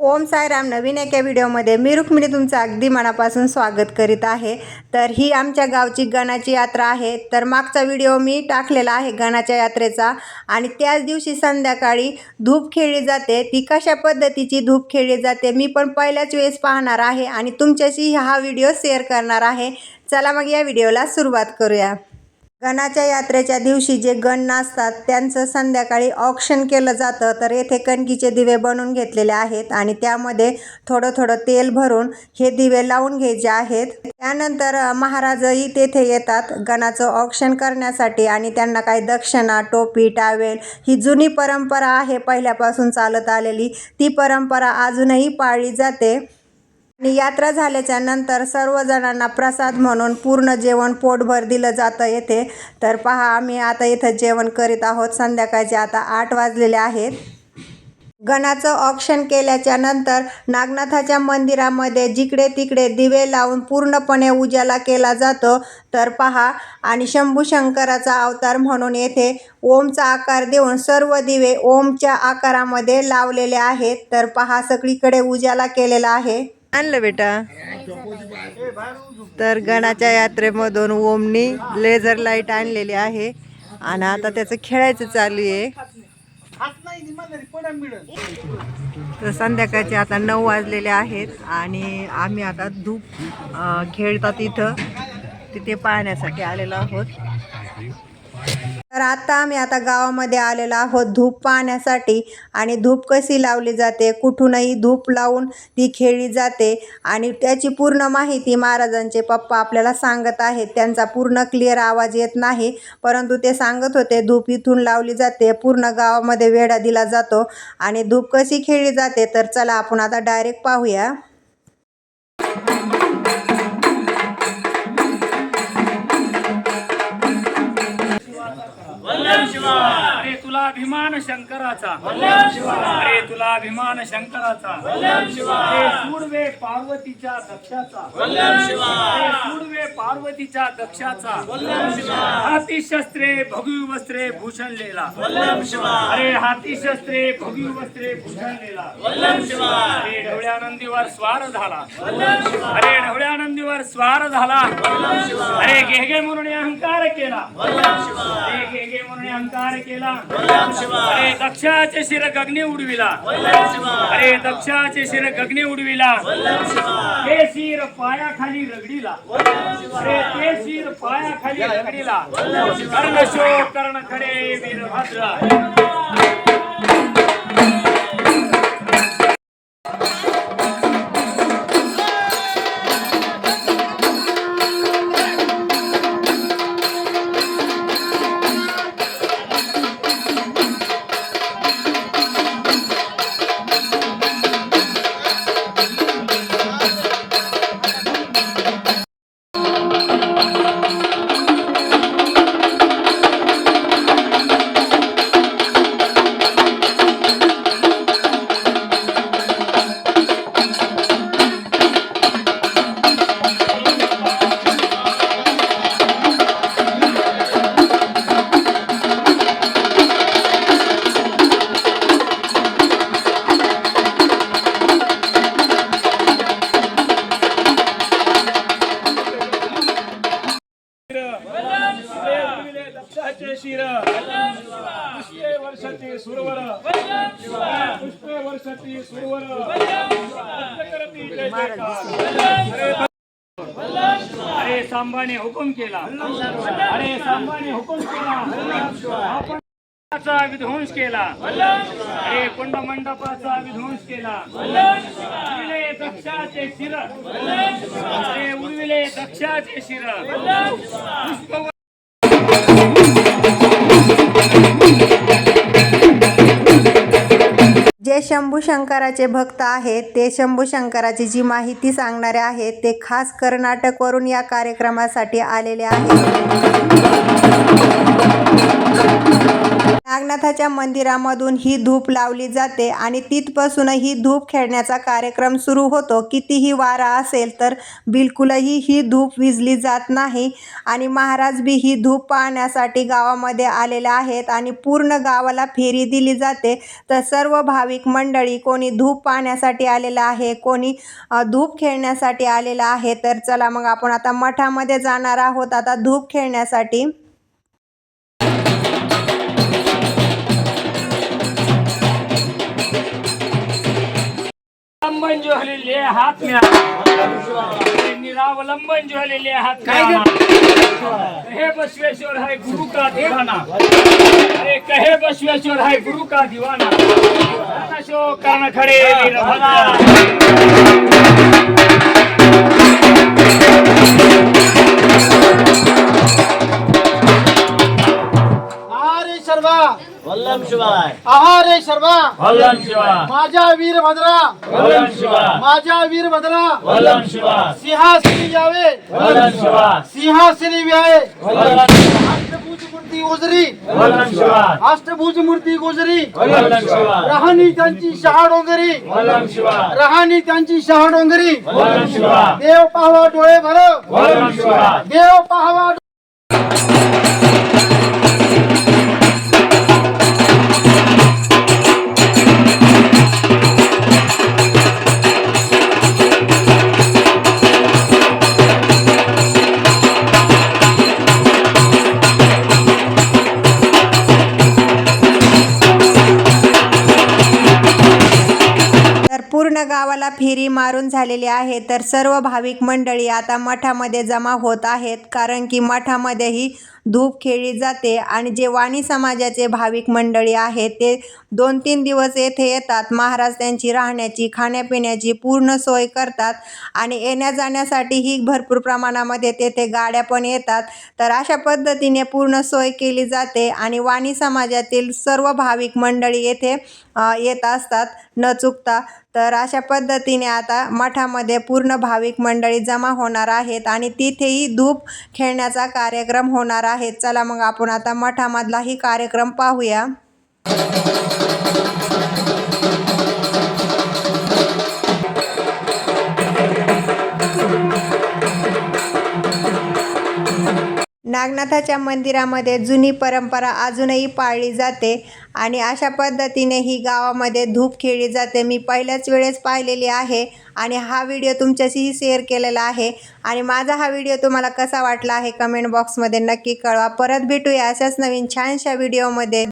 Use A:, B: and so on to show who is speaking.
A: ओम सायराम नवीन एका व्हिडिओमध्ये मी रुक्मिणी तुमचं अगदी मनापासून स्वागत करीत आहे. तर ही आमच्या गावची गणाची यात्रा आहे. तर मागचा व्हिडिओ मी टाकलेला आहे गणाच्या यात्रेचा. आणि त्याच दिवशी संध्याकाळी धूप खेळली जाते. ती कशा पद्धतीची धूप खेळली जाते मी पण पहिल्याच वेळेस पाहणार आहे. आणि तुमच्याशी हा व्हिडिओ शेअर करणार आहे. चला मग या व्हिडिओला सुरुवात करूया. गणाच्या यात्रेच्या दिवशी जे गण नाचतात त्यांचं संध्याकाळी ऑक्शन केलं जातं. तर येथे कणकीचे दिवे बनवून घेतलेले आहेत आणि त्यामध्ये थोडं थोडं तेल भरून हे दिवे लावून घ्यायचे आहेत. त्यानंतर महाराजही तेथे येतात गणाचं ऑक्शन करण्यासाठी आणि त्यांना काही दक्षिणा टोपी टावेल ही जुनी परंपरा आहे. पहिल्यापासून चालत आलेली ती परंपरा अजूनही पाळली जाते. आणि यात्रा झाल्याच्यानंतर सर्वजणांना प्रसाद म्हणून पूर्ण जेवण पोटभर दिलं जातं येथे. तर पहा आम्ही आता इथं जेवण करीत आहोत. संध्याकाळचे आता आठ वाजलेले आहेत. गणाचं ऑक्शन केल्याच्यानंतर नागनाथाच्या मंदिरामध्ये जिकडे तिकडे दिवे लावून पूर्णपणे उजाला केला जातो. तर पहा आणि शंभू शंकराचा अवतार म्हणून येथे ओमचा आकार देऊन सर्व दिवे ओमच्या आकारामध्ये लावलेले आहेत. तर पहा सगळीकडे उजाला केलेला आहे. आणलं बेटा. तर गणाच्या यात्रेमधून ओमनी लेझर लाइट आणलेली आहे. आणि आता त्याचं खेळायचं चालू आहे. तर संध्याकाळचे आता नऊ वाजलेले आहेत आणि आम्ही आता धूप खेळतात इथं. तिथे पाहण्यासाठी आलेलो आहोत. तर आता आम्ही आता गावामध्ये आलेलो आहोत धूप पाहण्यासाठी. आणि धूप कशी लावली जाते? कुठूनही धूप लावून ती खेळली जाते. आणि त्याची पूर्ण माहिती महाराजांचे पप्पा आपल्याला सांगत आहेत. त्यांचा पूर्ण क्लिअर आवाज येत नाही. परंतु ते सांगत होते धूप इथून लावली जाते. पूर्ण गावामध्ये वेढा दिला जातो. आणि धूप कशी खेळली जाते? तर चला आपण आता डायरेक्ट पाहूया.
B: अरे तुला अभिमान शंकराचा. तुला अभिमान शंकराचा सूडवे पार्वतीच्या दक्षाचा. सूडवे पार्वतीच्या दक्षाचा. हाती शस्त्रे भगवी वस्त्रे भूषणलेला. अरे हाती शस्त्रे भगवी वस्त्रे भूषणलेला अरे ढवळ्यानंदीवर स्वार झाला. अरे ढवळ्यानंदीवर स्वार झाला. अरे घे घे म्हणून अहंकार केला. अरे घे घे म्हणून अहंकार केला. अरे दक्षाचे शिर गगनी उडविला. अरे दक्षाचे शिर गगनी उडविला. ते शिर पायाखाली रगडीला. अरे ते शिर पायाखाली रगडीला. कर्ण शोक कर्ण खडे वीरभद्र. वर्षाची वर्षती सुरवर अरे सांबाने हुकुम केला. अरे सांबाने हुकुम केला. चा विध्वंस केला. अरे कुंड मंडपाचा विध्वंस केला. उडविले दक्षाचे शिर. अरे उडविले दक्षाचे शिर. पुष्प
A: जे शंभू शंकराचे भक्त आहेत ते शंभू शंकराची जी माहिती सांगणारे आहेत ते खास कर्नाटकवरून या कार्यक्रमासाठी आलेले आहेत. नागनाथाच्या मंदिरामधून ही धूप लावली जाते आणि तिथपासून ही धूप खेळण्याचा कार्यक्रम सुरू होतो. कितीही वारा असेल तर बिलकुलही ही धूप विजली जात नाही आणि महाराज बी ही धूप पाहण्यासाठी गावामध्ये आलेले आहेत आणि पूर्ण गावाला फेरी दिली जाते. तर सर्व भाविक मंडळी कोणी धूप पाहण्यासाठी आलेलं आहे कोणी धूप खेळण्यासाठी आलेलं आहे तर चला मग आपण आता मठामध्ये जाणार आहोत. आता धूप खेळण्यासाठी
B: लंबन जो हलेले हात म्या निरावलंबन जो हलेले हात काय कहे बसवेश्वर है गुरु का दीवाना? अरे कहे बसवेश्वर है गुरु का दीवाना? शो कर्ण खड़े वीरभद्र
C: वल्लम शिवाय
D: आहारे सर्वा
B: वल्लम शिवा
D: माझ्या वीरभद्रा
B: वल्लम शिवा
D: माझ्या वीरभद्रा
B: वल्लम शिवा
D: सिंहासनी यावे
B: वल्लम शिवा
D: सिंहासनी व्यावे
B: वल्लम
D: अष्टभुज मूर्ती गोजरी
B: वल्लम शिवा
D: अष्टभुज मूर्ती गोजरी
B: वल्लम शिवा
D: राहणी त्यांची शहा डोंगरी
B: वल्लम शिवा
D: राहणी त्यांची शहा डोंगरी
B: वल्लम
D: देव पाहावा डोळे भर
B: वल्लम
D: देव पाहावा
A: पूर्ण गावाला फेरी मारून झालेली आहे तर सर्व भाविक मंडळी आता मठामध्ये जमा होत आहेत कारण की मठामध्येही धूप खेळली जाते आणि जे वाणी समाजाचे भाविक मंडळी आहेत ते दोन तीन दिवस येथे येतात महाराज त्यांची राहण्याची खाण्यापिण्याची पूर्ण सोय करतात आणि येण्या जाण्यासाठीही भरपूर प्रमाणामध्ये तेथे गाड्या पण येतात. तर अशा पद्धतीने पूर्ण सोय केली जाते आणि वाणी समाजातील सर्व भाविक मंडळी येथे येत असतात न चुकता. तर अशा पद्धतीने आता मठामध्ये पूर्ण भाविक मंडळी जमा होणार आहेत आणि तिथेही धूप खेळण्याचा कार्यक्रम होणार आहे. चला मग आपण आता मठामधलाही कार्यक्रम पाहूया. नागनाथाच्या मंदिरामध्ये जुनी परंपरा अजूनही पाळली जाते आणि अशा पद्धतीने ही गावामध्ये धूप खेळली जाते. मी पहिल्याच वेळेस पाहिलेली आहे आणि हा व्हिडिओ तुमच्याशीही शेअर केलेला आहे. आणि माझा हा व्हिडिओ तुम्हाला कसा वाटला आहे कमेंट बॉक्समध्ये नक्की कळवा. परत भेटूया अशाच नवीन छानशा व्हिडिओमध्ये.